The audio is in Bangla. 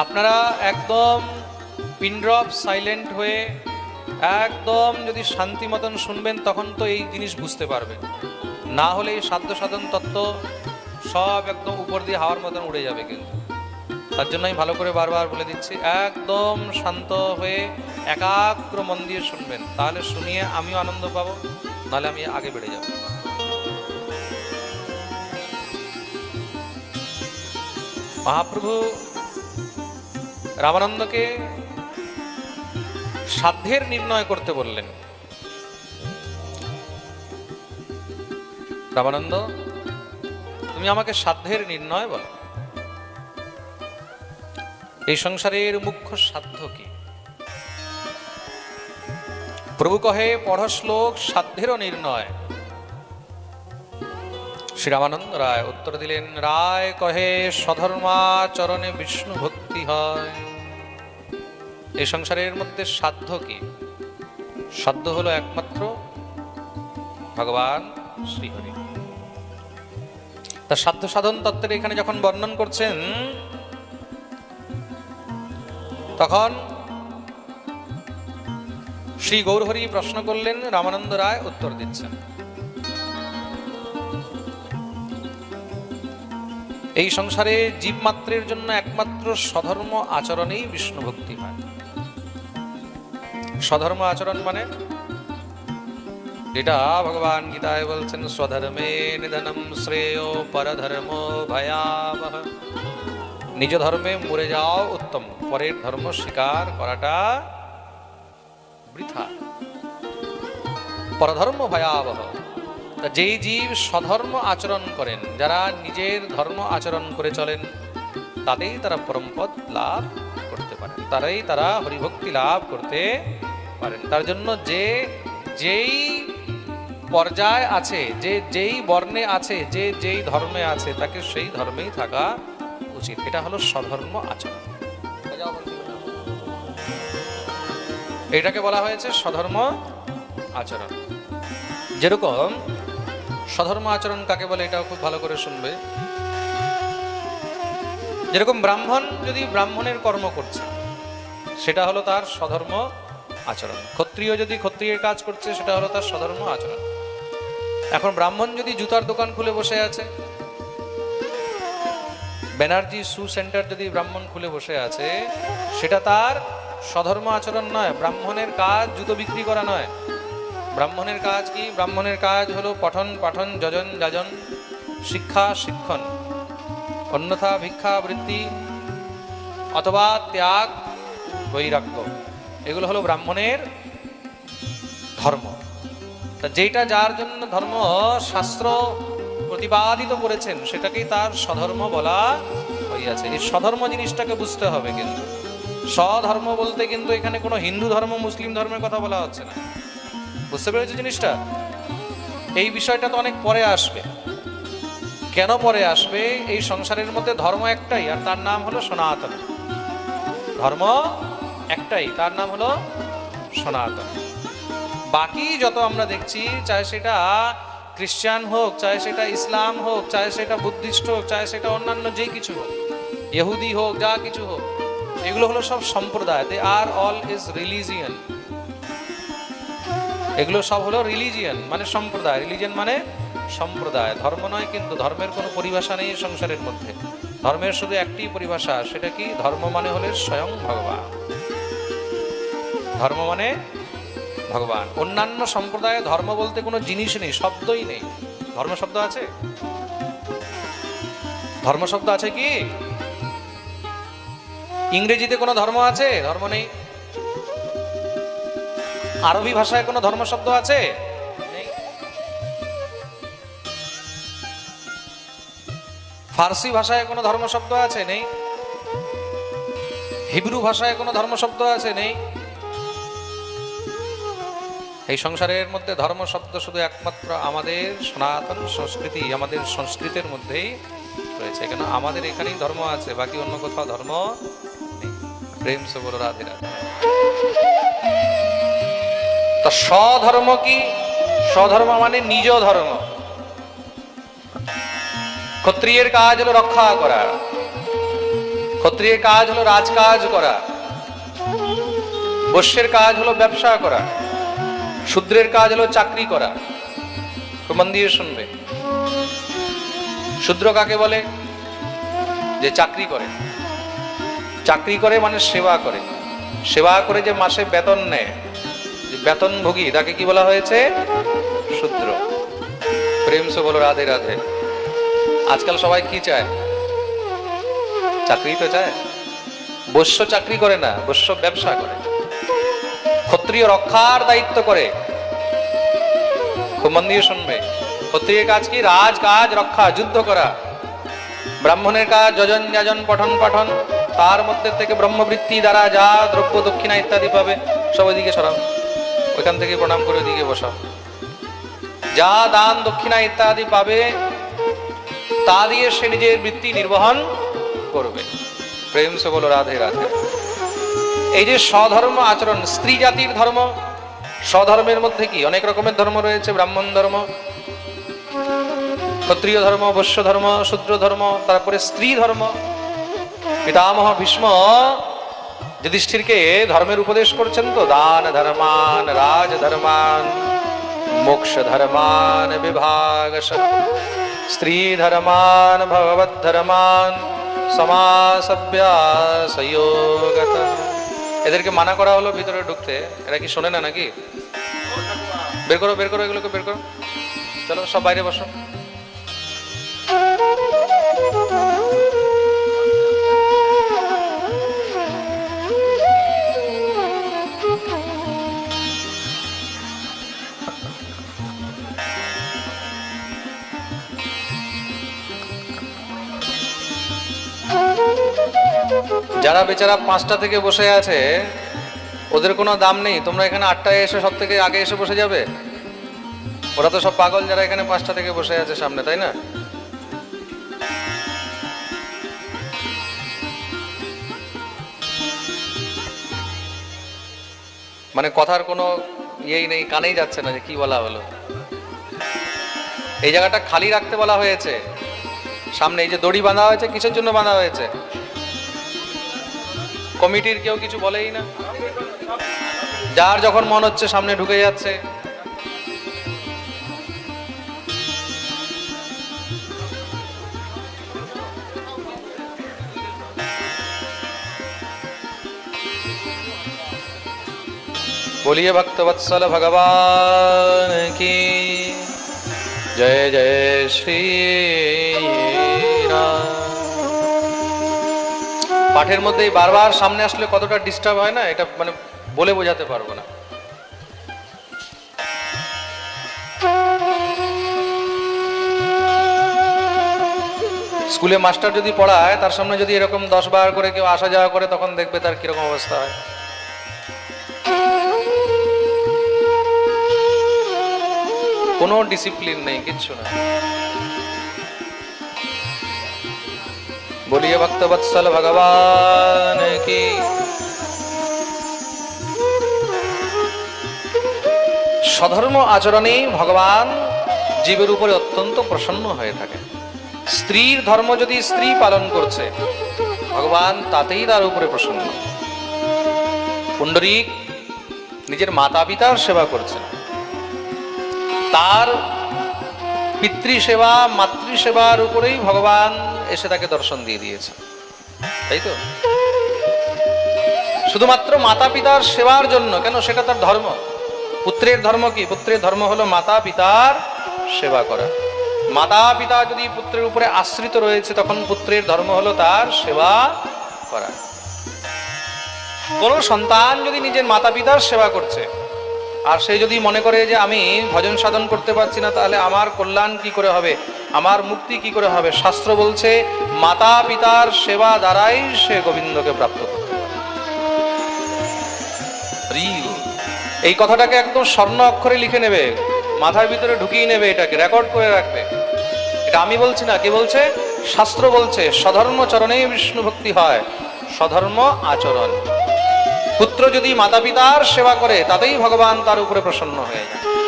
আপনারা একদম পিনড্রপ সাইলেন্ট হয়ে একদম যদি শান্তি মতন শুনবেন, তখন তো এই জিনিস বুঝতে পারবেন। না হলে এই সাধ্য সাধন তত্ত্ব সব একদম উপর দিয়ে হাওয়ার মতন উড়ে যাবে কিন্তু। তার জন্য আমি ভালো করে বারবার বলে দিচ্ছি, একদম শান্ত হয়ে একাগ্র মন দিয়ে শুনবেন। তাহলে শুনিয়ে আমিও আনন্দ পাবো, নাহলে আমি আগে বেড়ে যাব। মহাপ্রভু রামানন্দকে সাধ্যের নির্ণয় করতে বললেন। রামানন্দ, তুমি আমাকে সাধ্যের নির্ণয় বলো। এই সংসারের মুখ্য সাধ্য কি? প্রভু কহে পড় শ্লোক সাধ্যেরও নির্ণয়। শ্রী রামানন্দ রায় উত্তর দিলেন, রায় কহে স্বধর্মাচরণে বিষ্ণু ভক্তি হয়? এই সংসারের মধ্যে সাধ্য কি? সাধ্য হলো একমাত্র ভগবান শ্রীহরি। তার সাধ্য সাধন তত্ত্বের এখানে যখন বর্ণন করছেন, তখন শ্রী গৌরহরি প্রশ্ন করলেন, রামানন্দ রায় উত্তর দিচ্ছেন। এই সংসারে জীবমাত্রের জন্য একমাত্র স্বধর্ম আচরণেই বিষ্ণু ভক্তি হয় স্বধর্ম আচরণ মানে? যেটা ভগবান গীতায় বলছেন, স্বধর্মে নিধনম শ্রেয় পরধর্ম ভয়াবহ। নিজ ধর্মে মরে যাও উত্তম, পরের ধর্ম স্বীকার করাটা বৃথা। পরধর্ম ভয়াবহ। যেই জীব স্বধর্ম আচরণ করেন, যারা নিজের ধর্ম আচরণ করে চলেন, তাতেই তারা পরমপদ লাভ করতে পারেন। তারাই তারা হরিভক্তি লাভ করতে পারেন। তার জন্য যে যেই পর্যায় আছে, যে যেই বর্ণে আছে, যে যেই ধর্মে আছে, তাকে সেই ধর্মেই থাকা উচিত। এটা হলো স্বধর্ম আচরণ। এটাকে বলা হয়েছে স্বধর্ম আচরণ। যেরকম স্বধর্ম আচরণ কাকে বলে এটাও খুব ভালো করে শুনবে। যেরকম ব্রাহ্মণ যদি ব্রাহ্মণের কর্ম করছে, সেটা হলো তার স্বধর্ম আচরণ। ক্ষত্রিয় যদি ক্ষত্রিয়ের কাজ করছে, সেটা হলো তার স্বধর্ম আচরণ। এখন ব্রাহ্মণ যদি জুতার দোকান খুলে বসে আছে, ব্যানার্জি সু সেন্টার যদি ব্রাহ্মণ খুলে বসে আছে, সেটা তার স্বধর্ম আচরণ নয়, ব্রাহ্মণের কাজ জুতো বিক্রি করা নয়। ব্রাহ্মণের কাজ কি? ব্রাহ্মণের কাজ হলো পঠন, পাঠন, যজন, যাজন, শিক্ষা, শিক্ষণ। অন্যথা ভিক্ষা, বৃত্তি অথবা ত্যাগ, বৈরাগ্য। এগুলো হলো ব্রাহ্মণের ধর্ম। তা যেটা যার জন্য ধর্ম শাস্ত্র প্রতিপাদিত করেছেন, সেটাকেই তার স্বধর্ম বলা হইয়াছে। এই স্বধর্ম জিনিসটাকে বুঝতে হবে কিন্তু। স্বধর্ম বলতে কিন্তু এখানে কোনো হিন্দু ধর্ম, মুসলিম ধর্মের কথা বলা হচ্ছে না। বুঝতে পেরেছ জিনিসটা? এই বিষয়টা তো অনেক পরে আসবে। কেন পরে আসবে? এই সংসারের মধ্যে ধর্ম একটাই, আর তার নাম হলো সনাতন। ধর্ম একটাই, তার নাম হলো সনাতন। বাকি যত আমরা দেখছি চাহে সেটা খ্রিস্টান হোক চাহে সেটা ইসলাম হোক চাহে সেটা বুদ্ধিস্ট হোক চাহে সেটা অন্যান্য যেই কিছু হোক, ইহুদি হোক, যা কিছু হোক, এগুলো হলো সব সম্প্রদায়। They are all is religion এগুলো সব হলো রিলিজিয়ান মানে সম্প্রদায়। রিলিজিয়ান মানে সম্প্রদায়। ধর্ম নয় কিন্তু ধর্মের কোনো পরিভাষা নেই সংসারের মধ্যে। ধর্মের শুধু একটি পরিভাষা, সেটা কি? ধর্ম মানে হলে স্বয়ং ভগবান। ধর্ম মানে ভগবান। অন্যান্য সম্প্রদায়ে ধর্ম বলতে কোনো জিনিস নেই, শব্দই নেই। ধর্ম শব্দ আছে? ধর্ম শব্দ আছে কি? ইংরেজিতে কোনো ধর্ম আছে? ধর্ম নেই। আরবি ভাষায় কোনো ধর্ম শব্দ আছে? ফার্সি ভাষায় কোনো ধর্ম শব্দ আছে? নেই। হিব্রু ভাষায় কোনো ধর্ম শব্দ আছে? নেই। এই সংসারের মধ্যে ধর্ম শব্দ শুধু একমাত্র আমাদের সনাতন সংস্কৃতি, আমাদের সংস্কৃতের মধ্যেই রয়েছে। কেন আমাদের এখানেই ধর্ম আছে, বাকি অন্য কোথাও ধর্ম প্রেম সে বলো রাধে রাধে। তা স্বধর্ম কি? স্বধর্ম মানে নিজ ধর্ম। ক্ষত্রিয়ের কাজ হলো রক্ষা করা। ক্ষত্রিয়ের কাজ হলো রাজকাজ করা। বৈশ্যের কাজ হলো ব্যবসা করা। শূদ্রের কাজ হলো চাকরি করা। মন দিয়ে শুনবে। শূদ্র কাকে বলে? যে চাকরি করে। চাকরি করে মানে সেবা করে। সেবা করে যে মাসে বেতন নেয়। বেতনভোগী তাকে কি বলা হয়েছে? শূদ্র। প্রেম সে বলো, রাধে রাধে। আজকাল সবাই কি চায়? চাকরি তো চায়। বৈশ্য চাকরি করে না, বৈশ্য ব্যবসা করে। ক্ষত্রিয় রক্ষার দায়িত্ব করে। খুব মন দিয়ে শুনবে। ক্ষত্রিয়ের কাজ কি? রাজ কাজ, রক্ষা, যুদ্ধ করা। ব্রাহ্মণের কাজ, যজন যাজন, পঠন পাঠন। তার মধ্যে থেকে ব্রহ্মবৃত্তি দ্বারা যা দ্রব্য, দক্ষিণা ইত্যাদি পাবে, সব ওইদিকে সরাও। ওইখান থেকে প্রণাম করে ওইদিকে বসাও যা দান, দক্ষিণা ইত্যাদি পাবে, তা দিয়ে সে নিজের বৃত্তি নির্বহন করবে। প্রেম সে বলো, রাধে রাধে। এই যে স্বধর্ম আচরণ, স্ত্রী জাতির ধর্ম, স্বধর্মের মধ্যে কি? অনেক রকমের ধর্ম রয়েছে, ব্রাহ্মণ ধর্ম, ক্ষত্রিয় ধর্ম, বৈশ্য ধর্ম, শূদ্র ধর্ম, তারপরে স্ত্রী ধর্ম, পিতামহ, ভীষ্ম যুধিষ্ঠিরকে ধর্মের উপদেশ করছেন তো? দান ধর্মান, রাজ ধর্মান, মোক্ষ ধর্মান, বিভাগ স্ত্রী ধর্মান ভগবত ধর্মান সমাসভ্যাসয়োগত এদেরকে মানা করা হলো, ভিতরে ঢুকতে। এরা কি শোনে না নাকি? বের করো বের করো এগুলোকে, বের করো। চলো, সব বাইরে বসো। যারা বেচারা পাঁচটা থেকে বসে আছে, ওদের কোনো দাম নেই। তোমরা এখানে আটটায় এসে সব থেকে আগে এসে বসে যাবে? ওরা তো সব পাগল যারা এখানে পাঁচটা থেকে বসে আছে সামনে, তাই না? মানে কথার কোনো ইয়েই নেই, কানেই যাচ্ছে না যে কি বলা হলো। এই জায়গাটা খালি রাখতে বলা হয়েছে। সামনে এই যে দড়ি বাঁধা হয়েছে, কিসের জন্য বাঁধা হয়েছে? কমিটির কেউ কিছু বলেই না যার যখন মন হচ্ছে সামনে ঢুকে যাচ্ছে बोलिए भक्तवत्सल भगवान की जय जय श्री পাঠের মধ্যেই বারবার সামনে আসলে কতটা ডিস্টার্ব হয় না, এটা মানে বলে বোঝাতে পারব না। স্কুলে মাস্টার যদি পড়ায়, তার সামনে যদি এরকম দশ বার করে কেউ আসা যাওয়া করে, তখন দেখবে তার কীরকম অবস্থা হয়। কোনো ডিসিপ্লিন নেই, কিচ্ছু না। बोलिए भक्तवत्सल भगवान की স্বধর্ম আচরণে ভগবান জীবের উপরে অত্যন্ত প্রসন্ন হয়ে থাকে স্ত্রীর ধর্ম যদি স্ত্রী পালন করছে ভগবান তাতেই তার উপরে প্রসন্ন পুণ্ডরীক নিজের মাতা পিতার সেবা করছেন তার পিতৃসেবা, মাতৃসেবার উপরেই ভগবান এসে তাকে দর্শন দিয়ে দিয়েছে তাই তো? শুধুমাত্র মাতা পিতার সেবার জন্য, কেন সেটা তার ধর্ম? পুত্রের ধর্ম কি? পুত্রের ধর্ম হলো মাতা পিতার সেবা করা। মাতা পিতা যদি পুত্রের উপরে আশ্রিত রয়েছে, তখন পুত্রের ধর্ম হলো তার সেবা করা। কোন সন্তান যদি নিজের মাতা পিতার সেবা করছে আর সে যদি মনে করে যে আমি ভজন সাধন করতে পারছি না, তাহলে আমার কল্যাণ কি করে হবে? আমার মুক্তি কি করে হবে? শাস্ত্র বলছে, মাতা পিতার সেবা দ্বারাই সে গোবিন্দকে প্রাপ্ত এই কথাটাকে একদম স্বর্ণ অক্ষরে লিখে নেবে। মাথার ভিতরে ঢুকিয়ে নেবে এটাকে, রেকর্ড করে রাখবে। এটা আমি বলছি না, কে বলছে? শাস্ত্র বলছে, স্বধর্ম চরণেই বিষ্ণু ভক্তি হয় সধর্ম আচরণ। পুত্র যদি মাতা পিতার সেবা করে তাতেই ভগবান তার উপরে প্রসন্ন হয়ে যায়।